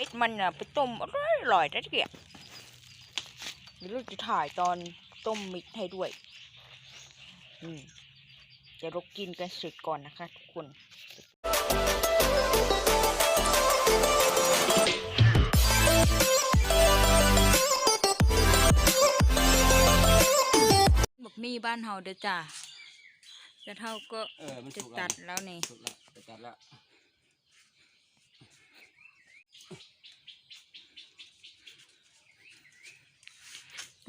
เม็ดมันอะไปต้มอร่อยอร่อยนะเกียเดี๋ยวเราจะถ่ายตอนต้มมิดให้ด้วย อืมเดี๋ยวเรากินกันเสร็จก่อนนะคะทุกคนบักมี่บ้านเฮาเด้อจ้าจะเท่าก็เออมันจะสุกตัแล้วดแล้วนี่สุกแล้วจะตัดแล้ว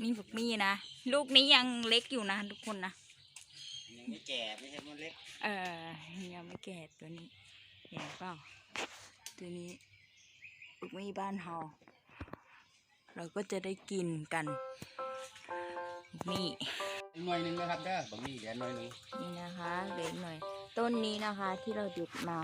นี่บักมี่นะ ลูกนี้ยังเล็กอยู่นะทุกคนนะ ยังไม่แก่ไม่ใช่มันเล็ก เออ ยังไม่แก่ตัวนี้ เห็นเปล่าตัวนี้บักมี่บ้านเฮาเราก็จะได้กินกันบักมี่หน่วยหนึ่งนะครับเด้อบะหมี่เดี๋ยวหน่วยหนึ่งนี่นะคะเหล็กหน่อย ต้นนี้นะคะที่เราหยุดมา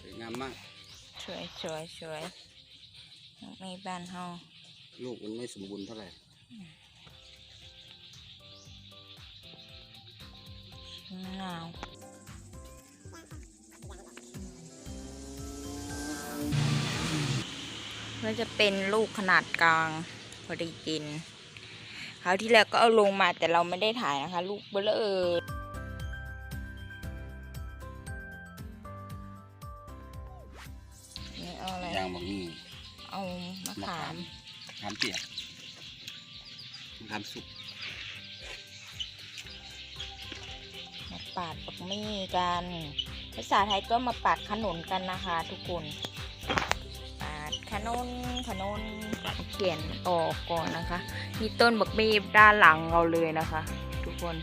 สวยงามมาก สวยสวยสวยในบ้านเฮาลูกมันไม่สมบูรณ์เท่าไหร่มะนาวก็จะเป็นลูกขนาดกลางพอดีกินคราวที่แล้วก็เอาลงมาแต่เราไม่ได้ถ่ายนะคะ ลูกเบลอาอะไรย่างบะหมี่เอามะขาม มะขามเปียกมะขามสุกมาปาดปักมี่กัน ภาษาไทยก็มาปาดขนุนกันนะคะทุกคน ปาดขนุนขนุนเขียนออกก่อนนะคะนี่ต้นบักมี่ด้านหลังเราเลยนะคะ ทุกคน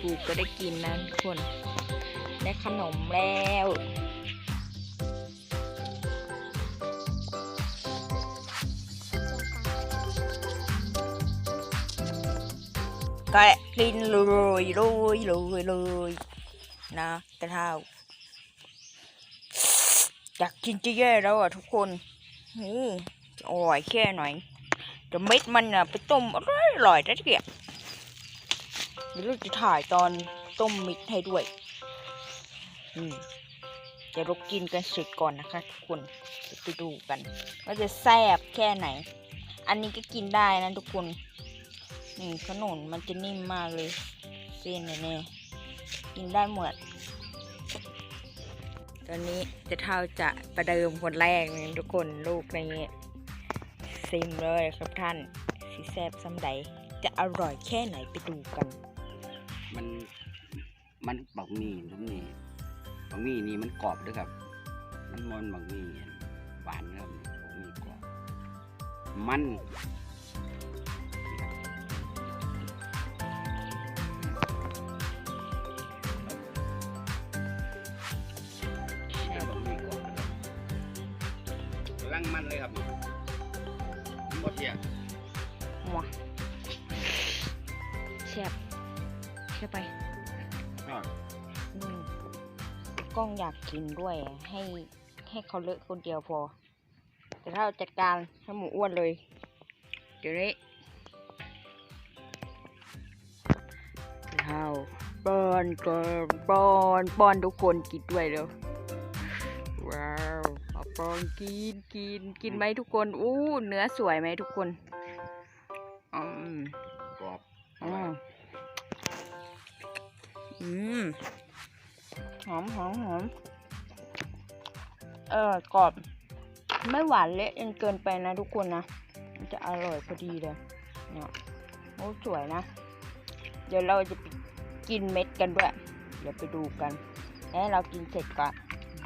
ปลูกก็ได้กินนะทุกคน ได้ขนมแล้ว ก็กินเลยเลยเลยเลยนะแต่เท่าอยากกินจะแย่แล้วอะทุกคนอืมจะอร่อยแค่ไหนจะเม็ดมันอะไปต้มอร่อยอร่อยนะเกียเดี๋ยวเราจะถ่ายตอนต้มมิดให้ด้วยอืมเดี๋ยวรากินกันเสร็จก่อนนะคะทุกคนไปดูกันว่าจะแซ่บแค่ไหน อันนี้ก็กินได้นะทุกคน นี่ขนุนมันจะนิ่มมากเลยเส้นเนี่ยกินได้หมด ตอนนี้จะเท่าจะประเดิมคนแรกเลยทุกคนลูกนี้ซิมเลยครับท่านสีแซบซ้ำใด จะอร่อยแค่ไหนไปดูกัน มันมันบะหมี่ทุกนี่บะหมี่นี่มันกรอบด้วยครับ มันมันบะหมี่หวานนะครับบะหมี่กรอบมัน มันเลยครับมันหมดเนี่ยหัวแซ่บแซ่บไปอะอืมกล้องอยากกินด้วย ให้ให้เขาเลอะคนเดียวพอ แต่ถ้าเราจัดการให้หมูอ้วนเลย เดี๋ยวนี้ข้าวป้อนก่อนป้อนป้อนทุกคนกินด้วยเร็วว้าวเอา ป้อนกินกินกินไหมทุกคน อู้เนื้อสวยไหมทุกคนอืมกรอบอืมอืมหอมหอมหอมเออกรอบ ไม่หวานเละจนเกินไปนะทุกคนนะมันจะอร่อยพอดีเลยเนี่ยโอ้สวยนะ เดี๋ยวเราจะไปกินเม็ดกันด้วย เดี๋ยวไปดูกัน แล้วเรากินเสร็จก่อน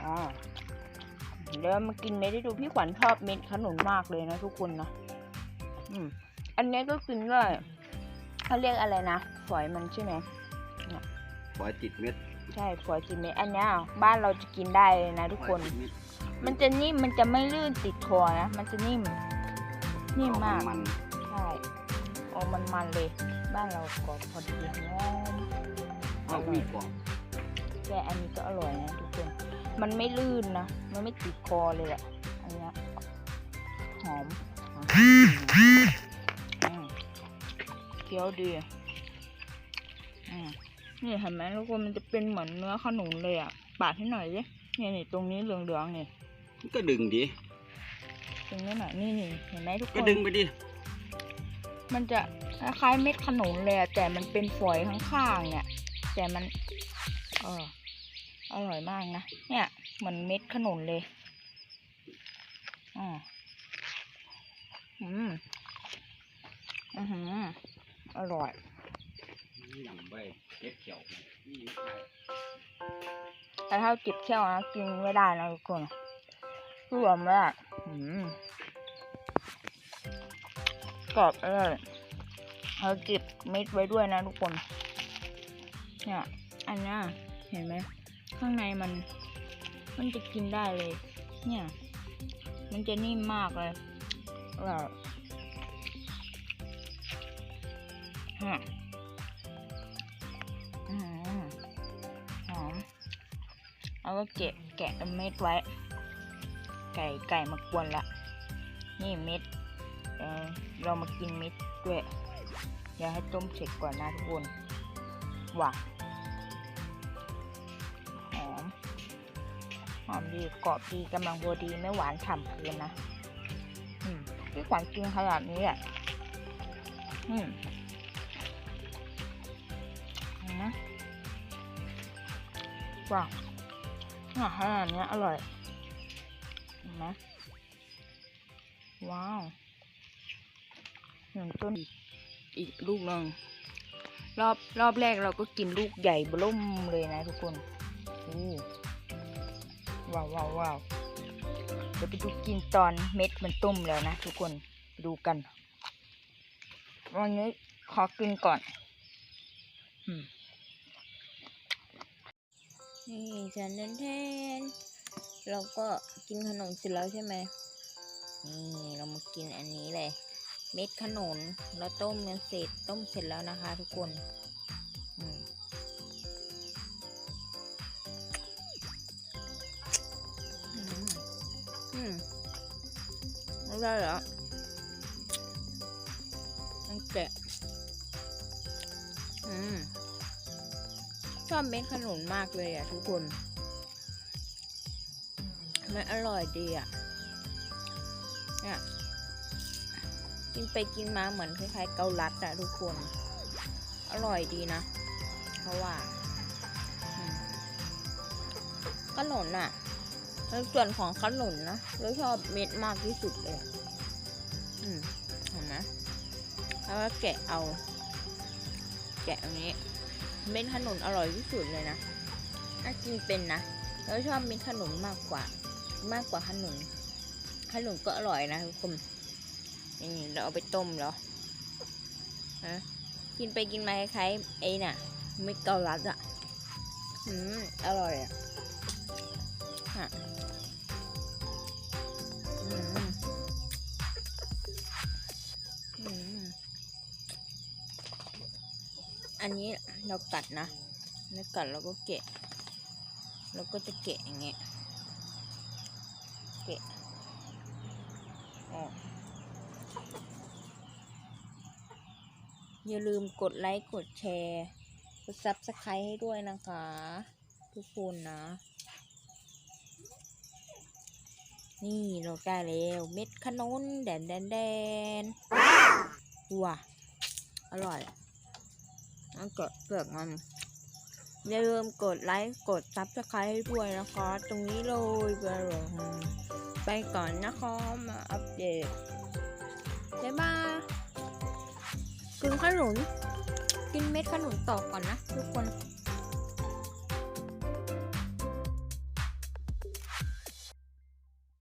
อ่า เดี๋ยวมากินเม็ดให้ดูพี่ขวัญชอบเม็ดขนุนมากเลยนะทุกคนนะอืมอันนี้ก็กินได้เขาเรียกอะไรนะฝอยมันใช่ไหมบอยติดเม็ด ใช่ฝอยจิเม็ดอันเนี้ยบ้านเราจะกินได้เลยนะทุกคนบอยติดเม็ดมันจะนิ่มมันจะไม่ลื่นติดคอนะมันจะนิ่ม นิ่มมากมันใช่โอ้มันมันเลย บ้านเรากรอบพอดีหอมเอามีกรอบแต่อันนี้ก็อร่อยนะทุกคน มันไม่ลื่นนะ มันไม่ติดคอเลยแหละอันเนี้ยหอมอืมเคี้ยวดีอืมนี่เห็นไหมทุกคนมันจะเป็นเหมือนเนื้อขนุนเลยอะ ปาดให้หน่อยสินี่นี่ตรงนี้เหลืองๆนี่มันก็ดึงดิตรงนี้หน่อยนี่นี่เห็นไหมทุกคก็นดึงไปดิ มันจะคล้ายๆเม็ดขนุนเลยอะแต่มันเป็นฝอยข้างๆเนี่ย แต่มัน เออ อร่อยมากนะ เนี่ยเหมือนเม็ดขนุนเลยอ๋ออืมอือหืออร่อยอย่างไปเก็บเขียวนี่แต่ถ้าจิบเที่ยวนะกินไม่ได้นะทุกคนรวมมากอืมกรอบเลยเราจิบเม็ดไว้ด้วยนะทุกคน เนี่ย อันเนี้ยเห็นไหม ข้างในมัน มันจะกินได้เลย เนี่ย มันจะนิ่มมากเลยแบบฮะอืมหอมแล้วก็เก็บแกะเม็ดไว้ ไก่ไก่มากวนละ นี่เม็ดเออเรามากินเม็ดด้วยเดี๋ยวให้ต้มเสร็จก่อนนะทุกคนว่ะ หอมดีกรอบดีกำลังพอดีไม่หวานฉ่ำเกินนะอืมพี่ขวัญกินขนาดนี้อะอืมนไหมว้าวอาหารเนี้ยอร่อยเห็นไหมว้าวหนึ่งต้นอีกอีกลูกหนึ่งรอบรอบแรกเราก็กินลูกใหญ่บล่มเลยนะทุกคนอู้ ว้าวว้าวว้าวเดี๋ยวไปดูกินตอนเม็ดมันต้มแล้วนะทุกคนดูกัน วันนี้ขอกินก่อนนี่ฉันแทนเราก็กินขนมเสร็จแล้วใช่ไหมนี่เรามากินอันนี้เลย เม็ดขนุนแล้วต้มกันเสร็จต้มเสร็จแล้วนะคะ ทุกคน ไม่ได้เหรอมันแกะอืมชอบเม็ดขนุนมากเลยอะ ทุกคน มันอร่อยดีอะ เนี่ยกินไปกินมาเหมือนคล้ายๆเกาลัดอะทุกคน อร่อยดีนะเพราะว่าขนุนอะ ในส่วนของขนุนนะเราชอบเม็ดมากที่สุดเลย อืมเห็นไหมแล้วก็แกะเอา แกะอันนี้ เม็ดขนุนอร่อยที่สุดเลยนะถ้ากินเป็นนะแล้วชอบเม็ดขนุนมากกว่า มากกว่าขนุนขนุนก็อร่อยนะทุกคนนี่เราเอาไปต้มเหรอฮะกินไปกินมาคล้ายๆไอ้น่ะเม็ดเกาลัดอะ อืมอร่อยอะ ฮะอันนี้เรากัดนะแล้วกัดเราก็เกะเราก็จะเกะอย่างเงี้ย เกะออกอย่าลืมกดไลค์ กดแชร์ กดซับสไครต์ให้ด้วยนะคะ ทุกคนนะ นี่เราได้แล้วเม็ดขนุนแดนแดนแดนว้าอร่อยแล้วก็เปลือกมันอย่าลืมกดไลค์กดซับสไครต์ให้ด้วยนะคะ ตรงนี้เลยไปเลยไปก่อนนะคะมาอัปเดตบ๊ายบายกินขนุนกินเม็ดขนุนต่อก่อนนะทุกคน